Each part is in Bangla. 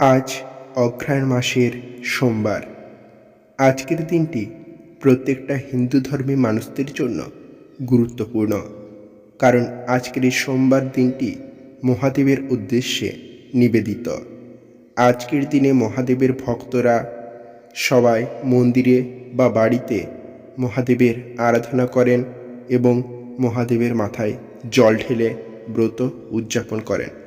আজ অঘ্রায়ণ মাসের সোমবার। আজকের দিনটি প্রত্যেকটা হিন্দু ধর্মী মানুষদের জন্য গুরুত্বপূর্ণ। কারণ আজকের এই সোমবার দিনটি মহাদেবের উদ্দেশ্যে নিবেদিত। আজকের দিনে মহাদেবের ভক্তরা সবাই মন্দিরে বা বাড়িতে মহাদেবের আরাধনা করেন এবং মহাদেবের মাথায় জল ঢেলে ব্রত উদযাপন করেন।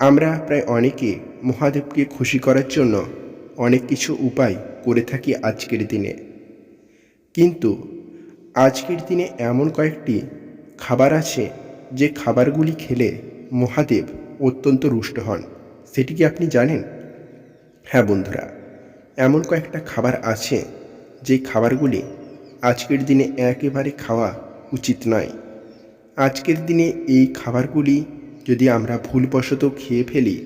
আমরা প্রায় অনেকে মহাদেবকে খুশি করার জন্য অনেক কিছু উপায় করে থাকি আজকের দিনে। কিন্তু আজকের দিনে এমন কয়েকটি খাবার আছে যে খাবারগুলি খেলে মহাদেব অত্যন্ত রুষ্ট হন। সেটি কি আপনি জানেন? হ্যাঁ বন্ধুরা, এমন কয়েকটা খাবার আছে যে খাবারগুলি আজকের দিনে একেবারে খাওয়া উচিত নয়। আজকের দিনে এই খাবারগুলি যদি আমরা ভুলবশত খেয়ে ফেলি,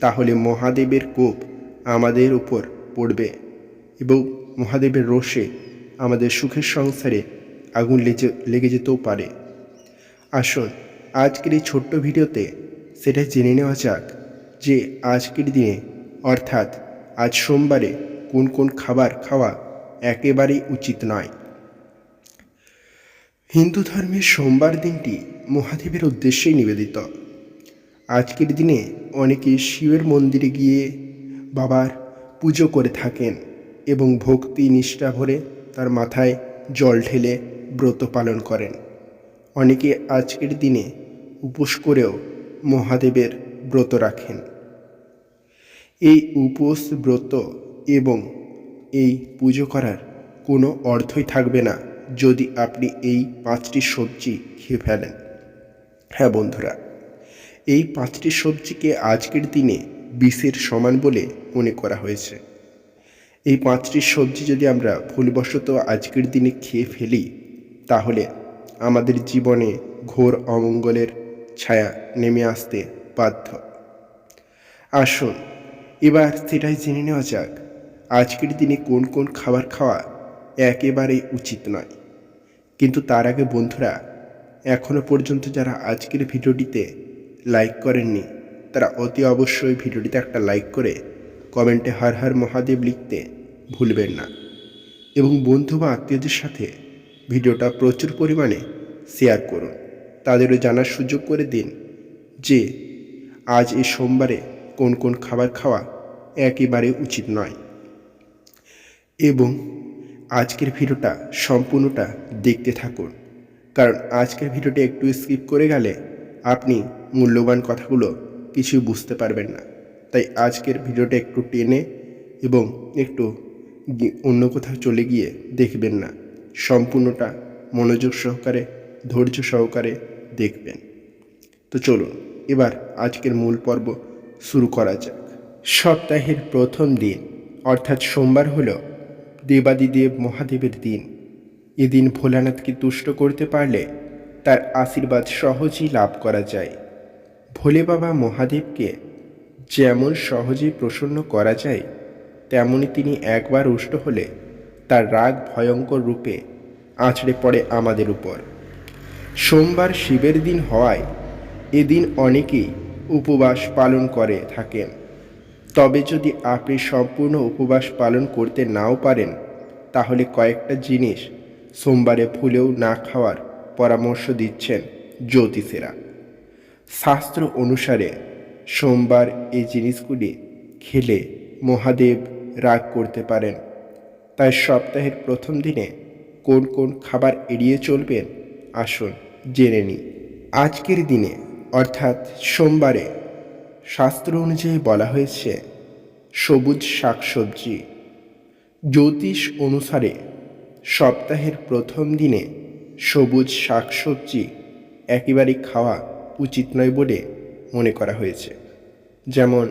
তাহলে মহাদেবের কোপ আমাদের উপর পড়বে এবং মহাদেবের রোষে আমাদের সুখের সংসারে আগুন লেগে লেগে যেতেও পারে। আসুন, আজকের এই ছোট্ট ভিডিওতে সেটা জেনে নেওয়া যাক যে আজকের দিনে, অর্থাৎ আজ সোমবারে কোন কোন খাবার খাওয়া একেবারেই উচিত নয়। হিন্দু ধর্মের সোমবার দিনটি মহাদেবের উদ্দেশ্যেই নিবেদিত। আজকের দিনে অনেকে শিবের মন্দিরে গিয়ে বাবার পুজো করে থাকেন এবং ভক্তি নিষ্ঠা ভরে তার মাথায় জল ঢেলে ব্রত পালন করেন। অনেকে আজকের দিনে উপোস করেও মহাদেবের ব্রত রাখেন। এই উপোস, ব্রত এবং এই পুজো করার কোনো অর্থই থাকবে না যদি আপনি এই পাঁচটি সবজি খেয়ে ফেলেন। হ্যাঁ বন্ধুরা এই পাঁচটি সবজিকে আজকের দিনে বিষের সমান বলে মনে করা হয়েছে। এই পাঁচটি সবজি যদি আমরা ভুলবশত আজকের দিনে খেয়ে ফেলি, তাহলে আমাদের জীবনে ঘোর অমঙ্গলের ছায়া নেমে আসতে বাধ্য। আসুন, এবার সেটাই জেনে নেওয়া যাক, আজকের দিনে কোন কোন খাবার খাওয়া একেবারেই উচিত নয়। কিন্তু তার আগে বন্ধুরা এখনও পর্যন্ত যারা আজকের ভিডিওটিতে লাইক করেননি, তারা অতি অবশ্যই ভিডিওটিতে একটা লাইক করে কমেন্টে হর হর মহাদেব লিখতে ভুলবেন না। এবং বন্ধু বা আত্মীয়দের সাথে ভিডিওটা প্রচুর পরিমাণে শেয়ার করুন। তাদেরও জানার সুযোগ করে দিন যে আজ এই সোমবারে কোন কোন খাবার খাওয়া একেবারে উচিত নয়। এবং আজকের ভিডিওটা সম্পূর্ণটা দেখতে থাকুন। কারণ আজকের ভিডিওটা একটু স্কিপ করে গেলে আপনি মূল্যবান কথাগুলো কিছুই বুঝতে পারবেন না। তাই আজকের ভিডিওটা একটু টেনে এবং একটু অন্য কোথাও চলে গিয়ে দেখবেন না। সম্পূর্ণটা মনোযোগ সহকারে, ধৈর্য সহকারে দেখবেন। তো চলুন, এবার আজকের মূল পর্ব শুরু করা যাক। সপ্তাহের প্রথম দিন, অর্থাৎ সোমবার হল দেবাদিদেব মহাদেবের দিন। এদিন ভোলানাথকে তুষ্ট করতে পারলে তার আশীর্বাদ সহজেই লাভ করা যায়। ভোলে বাবা মহাদেবকে যেমন সহজেই প্রসন্ন করা যায়, তেমনি তিনি একবার রুষ্ট হলে তার রাগ ভয়ঙ্কর রূপে আছড়ে পড়ে আমাদের উপর। সোমবার শিবের দিন হওয়ায় এদিন অনেকেই উপবাস পালন করে থাকেন। তবে যদি আপনি সম্পূর্ণ উপবাস পালন করতে নাও পারেন, তাহলে কয়েকটা জিনিস সোমবারে ভুলেও না খাওয়ার পরামর্শ দিচ্ছেন জ্যোতিষেরা। শাস্ত্র অনুসারে সোমবার এই জিনিসগুলি খেলে মহাদেব রাগ করতে পারেন। তাই সপ্তাহের প্রথম দিনে কোন কোন খাবার এড়িয়ে চলবেন আসুন জেনে নিই। আজকের দিনে, অর্থাৎ সোমবারে, শাস্ত্র অনুযায়ী বলা হয়েছে, সবুজ শাকসবজি। জ্যোতিষ অনুসারে সপ্তাহের প্রথম দিনে সবুজ শাকসবজি একেবারেই খাওয়া উচিত নয় বলে মনে করা হয়েছে। যেমন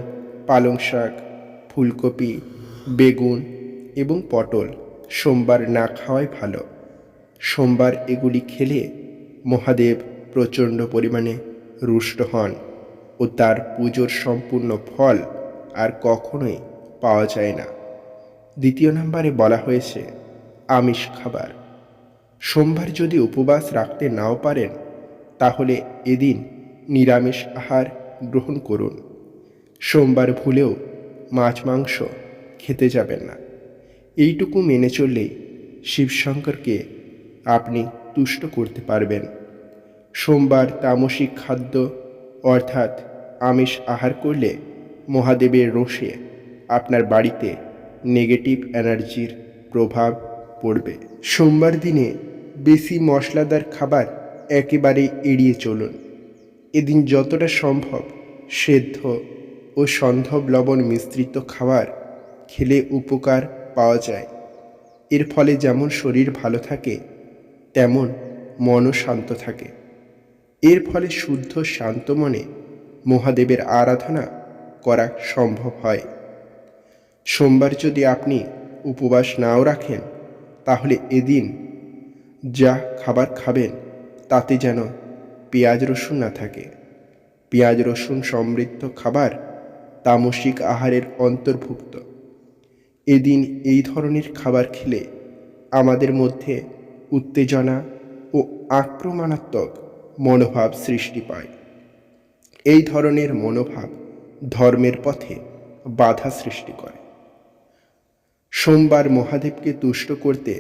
পালং শাক, ফুলকপি, বেগুন এবং পটল সোমবার না খাওয়াই ভালো। সোমবার এগুলি খেলে মহাদেব প্রচণ্ড পরিমাণে রুষ্ট হন ও তার পুজোর সম্পূর্ণ ফল আর কখনোই পাওয়া যায় না। দ্বিতীয় নম্বরে বলা হয়েছে, আমিষ খাবার। সোমবার যদি উপবাস রাখতে নাও পারেন, তাহলে এদিন নিরামিষ আহার গ্রহণ করুন। সোমবার ভুলেও মাছ মাংস খেতে যাবেন না। এইটুকু মেনে চললেই শিবশঙ্করকে আপনি তুষ্ট করতে পারবেন। সোমবার তামসিক খাদ্য অর্থাৎ আমিষ আহার করলে মহাদেবের রোষে আপনার বাড়িতে নেগেটিভ এনার্জির প্রভাব পড়বে। সোমবার দিনে বেশি মশলাদার খাবার একেবারে এড়িয়ে চলুন। এদিন যতটা সম্ভব সেদ্ধ ও সন্ধব লবণ মিশ্রিত খাবার খেলে উপকার পাওয়া যায়। এর ফলে যেমন শরীর ভালো থাকে, তেমন মনও শান্ত থাকে। এর ফলে শুদ্ধ, শান্ত মনে মহাদেবের আরাধনা করা সম্ভব হয়। সোমবার যদি আপনি উপবাস নাও রাখেন তাহলে এদিন যা খাবার খাবেন, তাতে যেন পেঁয়াজ রসুন না থাকে। পেঁয়াজ রসুন সমৃদ্ধ খাবার তামসিক আহারের অন্তর্ভুক্ত। এদিন এই ধরনের খাবার খেলে আমাদের মধ্যে উত্তেজনা ও আক্রমণাত্মক মনোভাব সৃষ্টি পায়। এই ধরনের মনোভাব ধর্মের পথে বাধা সৃষ্টি করে। সোমবার মহাদেবকে তুষ্ট করতে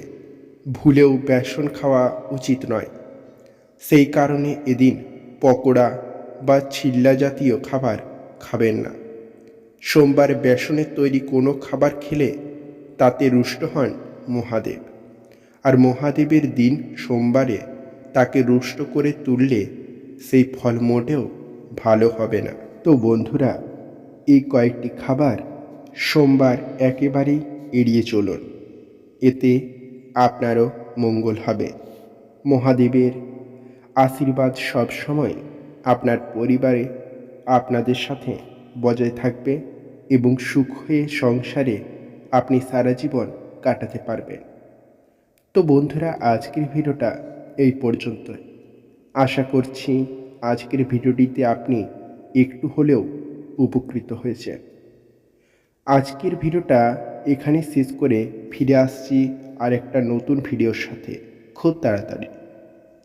ভুলেও বেসন খাওয়া উচিত নয়। সেই কারণে এদিন পকোড়া বা ছিল্লা জাতীয় খাবার খাবেন না। সোমবার বেসনের তৈরি কোনো খাবার খেলে তাতে রুষ্ট হন মহাদেব। আর মহাদেবের দিন সোমবারে তাকে রুষ্ট করে তুললে সেই ফল মোটেও ভালো হবে না। তো বন্ধুরা, এই কয়েকটি খাবার সোমবার একেবারেই এড়িয়ে চলুন। এতে আপনারও মঙ্গল হবে। মহাদেবের আশীর্বাদ সব সময় আপনার পরিবারে, আপনাদের সাথে বজায় থাকবে এবং সুখ হয়ে সংসারে আপনি সারা জীবন কাটাতে পারবেন। তো বন্ধুরা, আজকের ভিডিওটা এই পর্যন্ত আশা করছি আজকের ভিডিওটিতে আপনি একটু হলেও উপকৃত হয়েছেন। আজকের ভিডিওটা এখানে শেষ করে ফিরে আসছি আর একটা নতুন ভিডিওর সাথে। খুব তাড়াতাড়ি।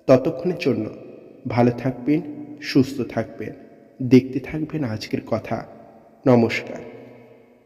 ততক্ষণের জন্য ভালো থাকবেন, সুস্থ থাকবেন, দেখতে থাকবেন আজকের কথা। নমস্কার।